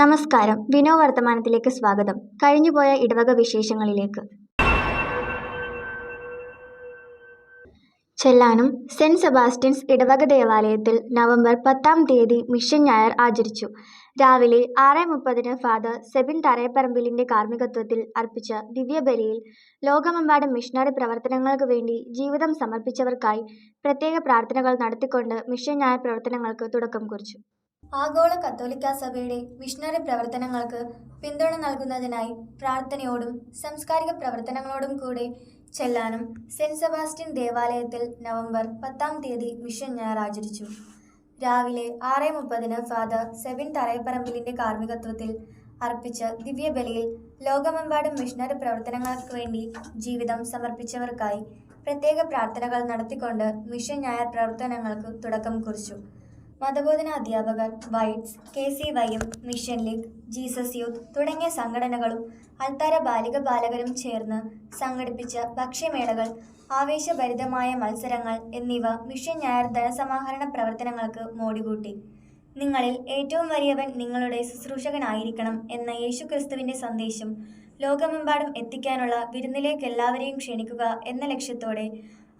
നമസ്കാരം. വിനോ വർത്തമാനത്തിലേക്ക് സ്വാഗതം. കഴിഞ്ഞുപോയ ഇടവക വിശേഷങ്ങളിലേക്ക്. ചെല്ലാനം സെന്റ് സെബാസ്റ്റ്യൻസ് ഇടവക ദേവാലയത്തിൽ നവംബർ പത്താം തീയതി മിഷൻ ഞായർ ആചരിച്ചു. രാവിലെ ആറ് മുപ്പതിന് ഫാദർ സെബിൻ തറയപ്പറമ്പിലിന്റെ കാർമ്മികത്വത്തിൽ അർപ്പിച്ച ദിവ്യബലിയിൽ ലോകമെമ്പാടും മിഷണറി പ്രവർത്തനങ്ങൾക്ക് വേണ്ടി ജീവിതം സമർപ്പിച്ചവർക്കായി പ്രത്യേക പ്രാർത്ഥനകൾ നടത്തിക്കൊണ്ട് മിഷൻ ഞായർ പ്രവർത്തനങ്ങൾക്ക് തുടക്കം കുറിച്ചു. ആഗോള കത്തോലിക്ക സഭയുടെ മിഷണറി പ്രവർത്തനങ്ങൾക്ക് പിന്തുണ നൽകുന്നതിനായി പ്രാർത്ഥനയോടും സാംസ്കാരിക പ്രവർത്തനങ്ങളോടും കൂടെ ചെല്ലാനും സെന്റ് സെബാസ്റ്റ്യൻ ദേവാലയത്തിൽ നവംബർ പത്താം തീയതി മിഷൻ ഞായർ ആചരിച്ചു രാവിലെ ആറ് മുപ്പതിന് ഫാദർ സെബിൻ തറയപ്പറമ്പിലിന്റെ കാർമ്മികത്വത്തിൽ അർപ്പിച്ച ദിവ്യബലിയിൽ ലോകമെമ്പാടും മിഷണറി പ്രവർത്തനങ്ങൾക്ക് വേണ്ടി ജീവിതം സമർപ്പിച്ചവർക്കായി പ്രത്യേക പ്രാർത്ഥനകൾ നടത്തിക്കൊണ്ട് മിഷൻ ഞായർ പ്രവർത്തനങ്ങൾക്ക് തുടക്കം കുറിച്ചു. മതബോധന അധ്യാപകർ വൈറ്റ്സ് കെ സി വൈയും മിഷൻ ലീഗ് ജീസസ് യൂത്ത് തുടങ്ങിയ സംഘടനകളും അൽത്താര ബാലിക ബാലകരും ചേർന്ന് സംഘടിപ്പിച്ച ഭക്ഷ്യമേളകൾ ആവേശഭരിതമായ മത്സരങ്ങൾ എന്നിവ മിഷൻ ഞായർ ധനസമാഹരണ പ്രവർത്തനങ്ങൾക്ക് മോടികൂട്ടി. നിങ്ങളിൽ ഏറ്റവും വലിയവൻ നിങ്ങളുടെ ശുശ്രൂഷകനായിരിക്കണം എന്ന യേശുക്രിസ്തുവിന്റെ സന്ദേശം ലോകമെമ്പാടും എത്തിക്കാനുള്ള വിരുന്നിലേക്ക് എല്ലാവരെയും ക്ഷണിക്കുക എന്ന ലക്ഷ്യത്തോടെ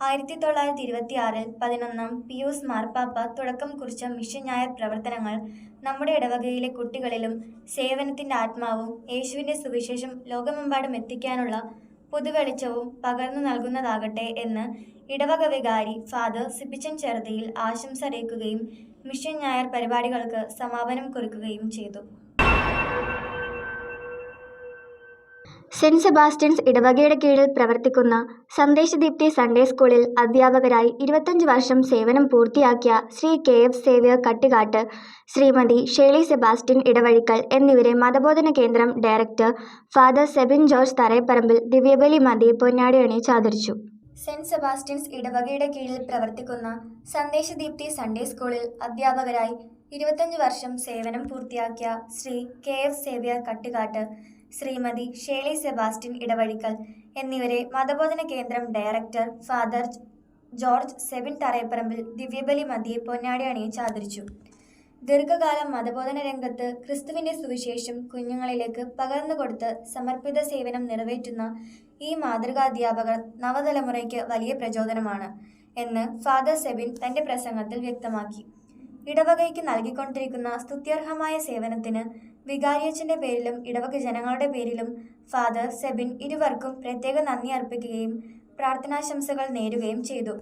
ആയിരത്തി തൊള്ളായിരത്തി ഇരുപത്തി ആറിൽ പതിനൊന്നാം പിയൂസ് മാർപ്പാപ്പ തുടക്കം കുറിച്ച മിഷൻ ഞായർ പ്രവർത്തനങ്ങൾ നമ്മുടെ ഇടവകയിലെ കുട്ടികളിലും സേവനത്തിന്റെ ആത്മാവും യേശുവിന്റെ സുവിശേഷം ലോകമെമ്പാടും എത്തിക്കാനുള്ള പുതുവെളിച്ചവും പകർന്നു നൽകുന്നതാകട്ടെ എന്ന് ഇടവക വികാരി ഫാദർ സിബിച്ചൻ ചെറുതിയിൽ ആശംസ അറിയിക്കുകയും മിഷൻ ഞായർ പരിപാടികൾക്ക് സമാപനം കുറിക്കുകയും ചെയ്തു. സെന്റ് സെബാസ്റ്റ്യൻസ് ഇടവകയുടെ കീഴിൽ പ്രവർത്തിക്കുന്ന സന്ദേശദീപ്തി സൺഡേ സ്കൂളിൽ അധ്യാപകരായി ഇരുപത്തഞ്ച് വർഷം സേവനം പൂർത്തിയാക്കിയ Shri K F Xavier Kattukattu Shrimati Shelly Sebastian Edavazhikkal എന്നിവരെ മതബോധന കേന്ദ്രം director Father Sebin George Tharayaparambil ദിവ്യബലി മതി പൊന്നാടി അണിയിച്ച് ആദരിച്ചു. സെന്റ് സെബാസ്റ്റ്യൻസ് ഇടവകയുടെ കീഴിൽ പ്രവർത്തിക്കുന്ന സന്ദേശദീപ്തി സൺഡേ സ്കൂളിൽ അധ്യാപകരായി ഇരുപത്തഞ്ച് വർഷം സേവനം പൂർത്തിയാക്കിയ Shri K F Xavier Kattukattu Shrimati Shelly Sebastian Edavazhikkal എന്നിവരെ മതബോധന കേന്ദ്രം director Father George Sebin Tharayaparambil ദിവ്യബലി മതിയെ പൊന്നാടി അണിയിച്ച് ആദരിച്ചു. ദീർഘകാലം മതബോധന രംഗത്ത് ക്രിസ്തുവിന്റെ സുവിശേഷം കുഞ്ഞുങ്ങളിലേക്ക് പകർന്നു കൊടുത്ത് സമർപ്പിത സേവനം നിറവേറ്റുന്ന ഈ മാതൃകാധ്യാപകർ നവതലമുറയ്ക്ക് വലിയ പ്രചോദനമാണ് എന്ന് ഫാദർ സെബിൻ തന്റെ പ്രസംഗത്തിൽ വ്യക്തമാക്കി. ഇടവകയ്ക്ക് നൽകിക്കൊണ്ടിരിക്കുന്ന സ്തുത്യർഹമായ സേവനത്തിന് വികാരിയച്ചന്റെ പേരിലും ഇടവക ജനങ്ങളുടെ പേരിലും ഫാദർ സെബിൻ ഇരുവർക്കും പ്രത്യേക നന്ദി അർപ്പിക്കുകയും പ്രാർത്ഥനാശംസകൾ നേരുകയും ചെയ്തു.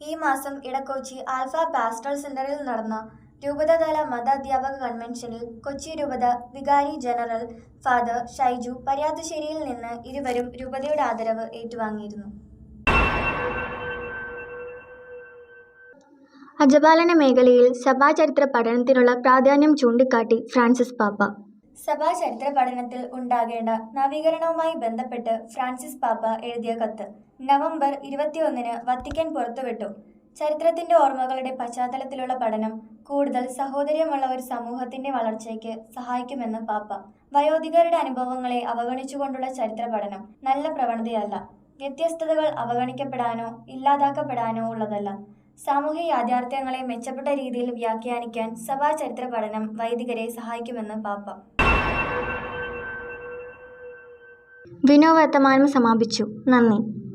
ഈ മാസം ഇടക്കൊച്ചി ആൽഫ പാസ്റ്റൽ സെന്ററിൽ നടന്ന രൂപതതല മത അധ്യാപക കൺവെൻഷനിൽ കൊച്ചി രൂപത വികാരി ജനറൽ ഫാദർ ഷൈജു പര്യാത്തശ്ശേരിയിൽ നിന്ന് ഇരുവരും രൂപതയുടെ ആദരവ് ഏറ്റുവാങ്ങിയിരുന്നു. അജപാലന മേഖലയിൽ സഭാചരിത്ര പഠനത്തിനുള്ള പ്രാധാന്യം ചൂണ്ടിക്കാട്ടി ഫ്രാൻസിസ് പാപ്പ. സഭാ ചരിത്ര പഠനത്തിൽ ഉണ്ടാകേണ്ട നവീകരണവുമായി ബന്ധപ്പെട്ട് ഫ്രാൻസിസ് പാപ്പ എഴുതിയ കത്ത് നവംബർ ഇരുപത്തിയൊന്നിന് വത്തിക്കാൻ പുറത്തുവിട്ടു. ചരിത്രത്തിന്റെ ഓർമ്മകളുടെ പശ്ചാത്തലത്തിലുള്ള പഠനം കൂടുതൽ സഹോദര്യമുള്ള ഒരു സമൂഹത്തിന്റെ വളർച്ചയ്ക്ക് സഹായിക്കുമെന്ന് പാപ്പ. വയോധികരുടെ അനുഭവങ്ങളെ അവഗണിച്ചുകൊണ്ടുള്ള ചരിത്ര പഠനം നല്ല പ്രവണതയല്ല. വ്യത്യസ്തതകൾ അവഗണിക്കപ്പെടാനോ ഇല്ലാതാക്കപ്പെടാനോ ഉള്ളതല്ല. സാമൂഹ്യ യാഥാർത്ഥ്യങ്ങളെ മെച്ചപ്പെട്ട രീതിയിൽ വ്യാഖ്യാനിക്കാൻ സഭാ ചരിത്ര പഠനം വൈദികരെ സഹായിക്കുമെന്ന് പാപ്പ. വിനോവർത്തമാനം സമാപിച്ചു. നന്ദി.